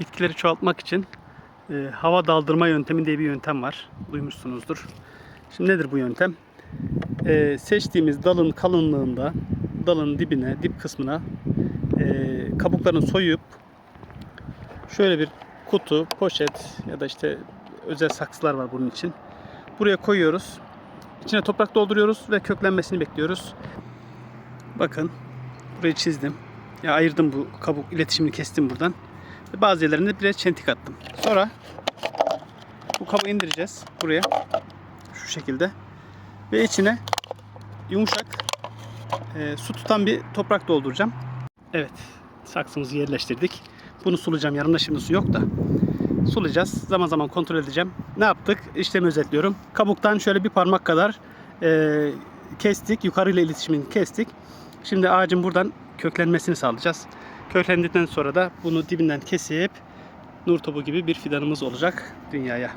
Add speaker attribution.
Speaker 1: bitkileri çoğaltmak için e, hava daldırma yöntemi diye bir yöntem var. Duymuşsunuzdur. Şimdi nedir bu yöntem? E, seçtiğimiz dalın kalınlığında dalın dibine, dip kısmına e, kabuklarını soyup şöyle bir kutu, poşet ya da işte özel saksılar var bunun için. Buraya koyuyoruz. İçine toprak dolduruyoruz ve köklenmesini bekliyoruz. Bakın burayı çizdim. Ya ayırdım bu kabuk iletişimini kestim buradan. Bazı yerlerine biraz çentik attım. Sonra bu kabuğu indireceğiz buraya. Şu şekilde. Ve içine yumuşak e, su tutan bir toprak dolduracağım. Evet. Saksımızı yerleştirdik. Bunu sulayacağım. Yanımda şimdi su yok da. Sulayacağız. Zaman zaman kontrol edeceğim. Ne yaptık? İşlemi özetliyorum. Kabuktan şöyle bir parmak kadar e, kestik. Yukarıyla iletişimini kestik. Şimdi ağacın buradan köklenmesini sağlayacağız. Köklendikten sonra da bunu dibinden kesip nur topu gibi bir fidanımız olacak dünyaya.